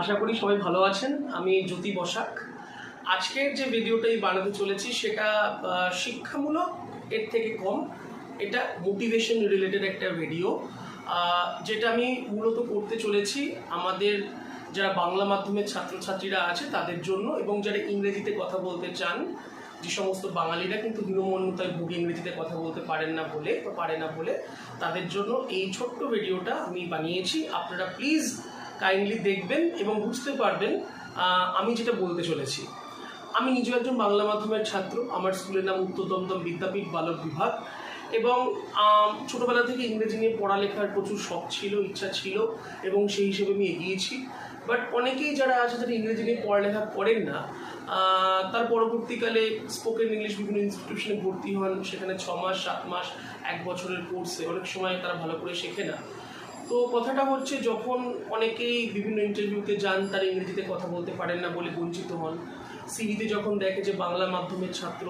আশা করি সবাই ভালো আছেন। আমি জ্যোতি বসাক। আজকের যে ভিডিওটাই বানাতে চলেছি সেটা শিক্ষামূলক, এর থেকে কম। এটা মোটিভেশন রিলেটেড একটা ভিডিও যেটা আমি মূলত করতে চলেছি আমাদের যারা বাংলা মাধ্যমের ছাত্রছাত্রীরা আছে তাদের জন্য এবং যারা ইংরেজিতে কথা বলতে চান, যে সমস্ত বাঙালিরা কিন্তু হীনমন্যতায় ভুগে ইংরেজিতে কথা বলতে পারেন না বলে বা পারে না বলে, তাদের জন্য এই ছোট্ট ভিডিওটা আমি বানিয়েছি। আপনারা প্লিজ কাইন্ডলি দেখবেন এবং বুঝতে পারবেন আমি যেটা বলতে চলেছি। আমি নিজেও একজন বাংলা মাধ্যমের ছাত্র, আমার স্কুলের নাম উত্তর দমদম বিদ্যাপীঠ বালক বিভাগ এবং ছোটবেলা থেকে ইংরেজি নিয়ে পড়ালেখার প্রচুর শখ ছিল, ইচ্ছা ছিল এবং সেই হিসেবে আমি এগিয়েছি। বাট অনেকেই যারা আছে, যারা ইংরেজি নিয়ে পড়ালেখা করেন না তার পরবর্তীকালে স্পোকেন ইংলিশ বিভিন্ন ইনস্টিটিউশনে ভর্তি হন। সেখানে ছ মাস, সাত মাস, এক বছরের কোর্সে অনেক সময় তারা ভালো করে শেখে না। তো কথাটা হচ্ছে যখন অনেকেই বিভিন্ন ইন্টারভিউতে যান, তারা ইংরেজিতে কথা বলতে পারেন না বলে বঞ্চিত হন। সিভিতে যখন দেখে যে বাংলা মাধ্যমের ছাত্র,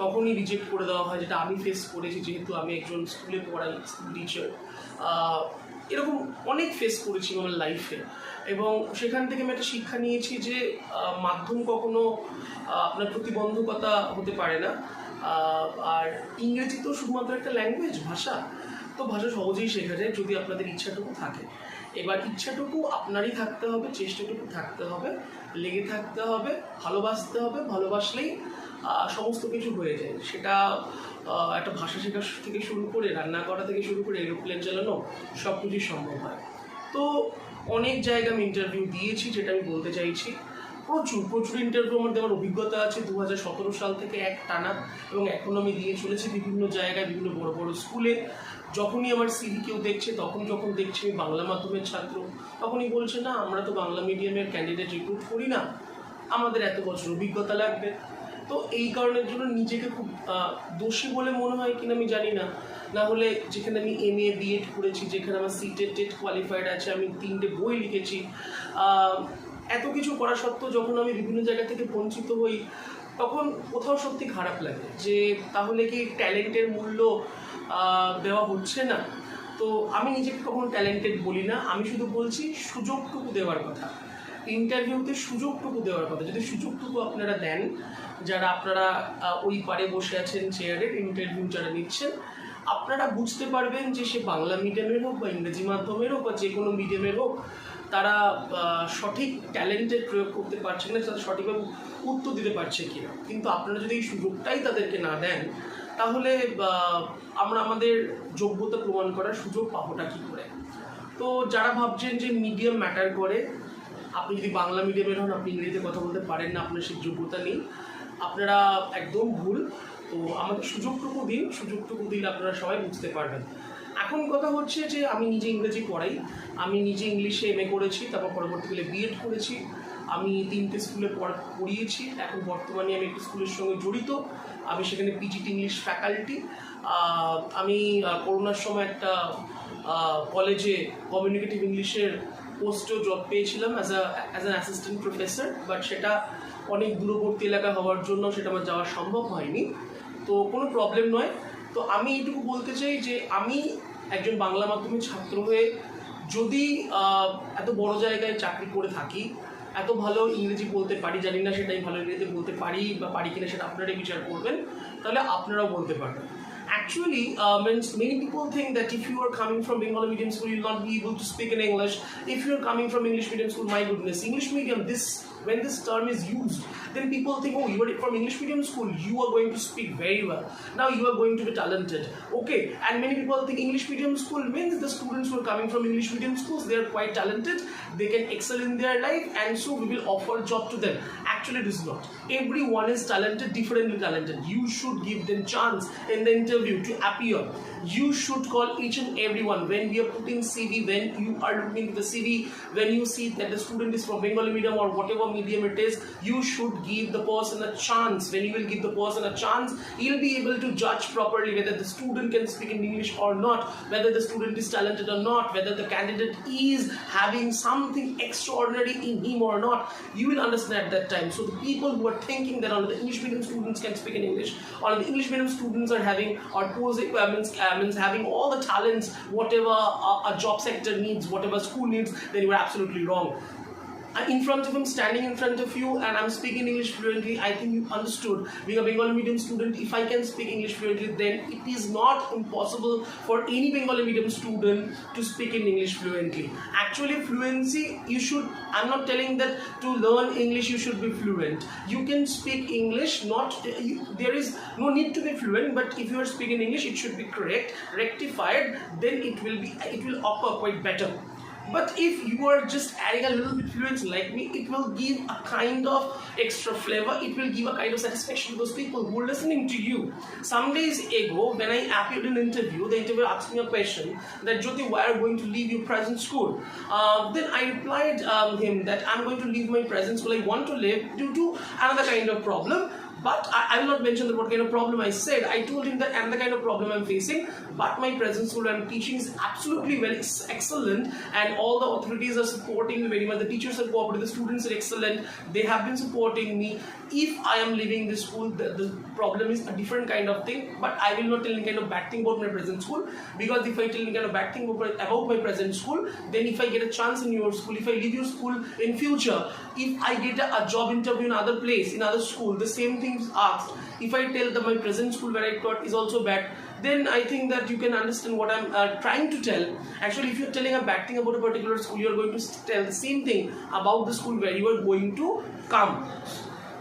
তখনই রিজেক্ট করে দেওয়া হয় যেটা আমি ফেস করেছি, যেহেতু আমি একজন স্কুলে পড়াই স্কুল টিচার এরকম অনেক ফেস করেছি আমার লাইফে এবং সেখান থেকে আমি একটা শিক্ষা নিয়েছি যে মাধ্যম কখনো আপনার প্রতিবন্ধকতা হতে পারে না। আর ইংরেজি তো শুধুমাত্র একটা ল্যাঙ্গুয়েজ ভাষা। তো ভাষা সহজেই শেখা যায় যদি আপনাদের ইচ্ছাটুকু থাকে। এবার ইচ্ছাটুকু আপনারই থাকতে হবে, চেষ্টাটুকু থাকতে হবে, লেগে থাকতে হবে, ভালোবাসতে হবে, ভালোবাসলেই সমস্ত কিছু হয়ে যায়। সেটা একটা ভাষা শেখা থেকে শুরু করে, রান্না করা থেকে শুরু করে, এরোপ্লেন চালানো সব কিছুই সম্ভব হয়। তো অনেক জায়গা আমি ইন্টারভিউ দিয়েছি, যেটা আমি বলতে চাইছি। প্রচুর প্রচুর ইন্টারভিউ আমার দেওয়ার অভিজ্ঞতা আছে। দু হাজার সতেরো সাল থেকে এক টানা, এবং এখন আমি দিয়ে চলেছি বিভিন্ন জায়গায়, বিভিন্ন বড় বড় স্কুলে যখনই আমার সিভি কেউ দেখছে, তখন যখন দেখছে আমি বাংলা মাধ্যমের ছাত্র, তখনই বলছে, না, আমরা তো বাংলা মিডিয়ামের ক্যান্ডিডেট রিক্রুট করি না। আমাদের এত বছর অভিজ্ঞতা লাগবে। তো এই কারণের জন্য নিজেকে খুব দোষী বলে মনে হয় কিনা আমি জানি না। না হলে যেখানে আমি এম এ বিএড করেছি, যেখানে আমার সিটেড টেট কোয়ালিফাইড আছে, আমি তিনটে বই লিখেছি এত কিছু করা সত্ত্বেও যখন আমি বিভিন্ন জায়গা থেকে বঞ্চিত হই, তখন কোথাও সত্যি খারাপ লাগে যে, তাহলে কি ট্যালেন্টের মূল্য দেওয়া হচ্ছে না। তো আমি নিজেকে কখনো ট্যালেন্টেড বলি না। আমি শুধু বলছি সুযোগটুকু দেওয়ার কথা। ইন্টারভিউতে সুযোগটুকু দেওয়ার কথা। যদি সুযোগটুকু আপনারা দেন, যারা আপনারা ওই পারে বসে আছেন চেয়ারের ইন্টারভিউ যারা নিচ্ছেন, আপনারা বুঝতে পারবেন যে সে বাংলা মিডিয়ামের হোক বা ইংরেজি মাধ্যমের হোক বা যে কোনো মিডিয়ামের হোক, তারা সঠিক ট্যালেন্টের প্রয়োগ করতে পারছে না তারা সঠিকভাবে উত্তর দিতে পারছে কিনা। কিন্তু আপনারা যদি এই সুযোগটাই তাদেরকে না দেন তাহলে আমরা আমাদের যোগ্যতা প্রমাণ করার সুযোগ পাবোটা কী করে? তো যারা ভাবছেন যে মিডিয়াম ম্যাটার করে, আপনি যদি বাংলা মিডিয়ামের হন, আপনি ইংরেজিতে কথা বলতে পারেন না, আপনার সেই যোগ্যতা নেই। আপনারা একদম ভুল। তো আমাদের সুযোগটুকু দিন, সুযোগটুকু দিলে আপনারা সবাই বুঝতে পারবেন। এখন কথা হচ্ছে যে, আমি নিজে ইংরেজি পড়াই, আমি নিজে ইংলিশে এম করেছি, তারপর পরবর্তীকালে বিএড করেছি। আমি তিনটে স্কুলে পড়া, পড়িয়েছি। এখন বর্তমানে আমি একটি স্কুলের সঙ্গে জড়িত। আমি সেখানে পিজিটি ইংলিশ ফ্যাকাল্টি আমি করোনার সময় একটা কলেজে কমিউনিকেটিভ ইংলিশের পোস্টেও জব পেয়েছিলাম as a as an assistant professor but সেটা অনেক দূরবর্তী এলাকা হওয়ার জন্য সেটা আমার যাওয়া সম্ভব হয়নি। তো কোনো প্রবলেম নয়। তো আমি এইটুকু বলতে চাই যে আমি একজন বাংলা মাধ্যমের ছাত্র হয়ে যদি এত বড় জায়গায় চাকরি করে থাকি এত ভালো ইংরেজি বলতে পারি, জানি না সেটাই ভালো ইংরেজি বলতে পারি বা পারি কিনা সেটা আপনারাই বিচার করবেন, তাহলে আপনারাও বলতে পারবেন। Actually, uh, many people think that if you are coming from Bengali medium school, you'll not be able to speak in English. If you're coming from English medium school, my goodness, English medium, this when this term is used, then people think, oh, you are from English medium school, you are going to speak very well. Now you are going to be talented. Okay, and many people think English medium school means the students who are coming from English medium schools, they are quite talented, they can excel in their life, and so we will offer job to them. Actually, it is not. Everyone is talented, differently talented. You should give them chance in the interview to appear. You should call each and everyone when we are putting CV, when you are looking the CV, when you see that the student is from Bengali medium or whatever medium it is, you should give the person a chance. When you will give the person a chance, you'll be able to judge properly whether the student can speak in English or not, whether the student is talented or not, whether the candidate is having something extraordinary in him or not. You will understand at that time. So the people who are thinking that only the English medium students can speak in English, or the English medium students are having or uh, having all the talents, whatever a, a job sector needs, whatever school needs, then you are absolutely wrong. I'm in front of him, standing in front of you, and I'm speaking English fluently. I think you understood. Being a Bengali medium student, if I can speak English fluently, then it is not impossible for any Bengali medium student to speak in English fluently. Actually, fluency, you should, I'm not telling that to learn English you should be fluent. You can speak English, not, you, there is no need to be fluent, but if you are speaking English, it should be correct, rectified, then it will be, it will occur quite better. But if you are just adding a little bit fluency like me, it will give a kind of extra flavor. It will give a kind of satisfaction to those people who are listening to you. Some days ago, when I appeared in an interview, the interviewer asked me a question that Jyoti, why are you going to leave your present school? Uh, then I replied um, him that I'm going to leave my present school. I want to leave due to another kind of problem. But I, I will not mention that what kind of problem I said. I told him that and the kind of problem I'm facing. But my present school I'm teaching is absolutely very ex- excellent, and all the authorities are supporting me very much. The teachers are cooperative, the students are excellent. They have been supporting me. If I am leaving this school, the, the problem is a different kind of thing. But I will not tell any kind of bad thing about my present school because if I tell any kind of bad thing about, about my present school, then if I get a chance in your school, if I leave your school in future, if I get a, a job interview in other place, in other school, the same thing is asked. If I tell that my present school where I taught is also bad, then I think that you can understand what I'm uh, trying to tell. Actually, if you're telling a bad thing about a particular school, you're going to tell the same thing about the school where you are going to come.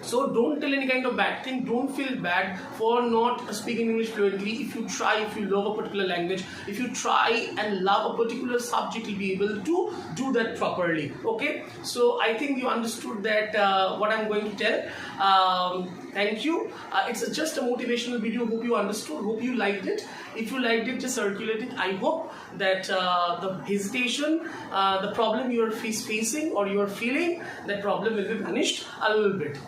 So don't tell any kind of bad thing. Don't feel bad for not speaking English fluently. If you try, if you love a particular language, if you try and love a particular subject, you'll be able to do that properly. Okay. So I think you understood that uh, what I'm going to tell. Um, thank you. Uh, it's a, just a motivational video. Hope you understood. Hope you liked it. If you liked it, just circulate it. I hope that uh, the hesitation, uh, the problem you are facing or you are feeling, that problem will be vanished a little bit.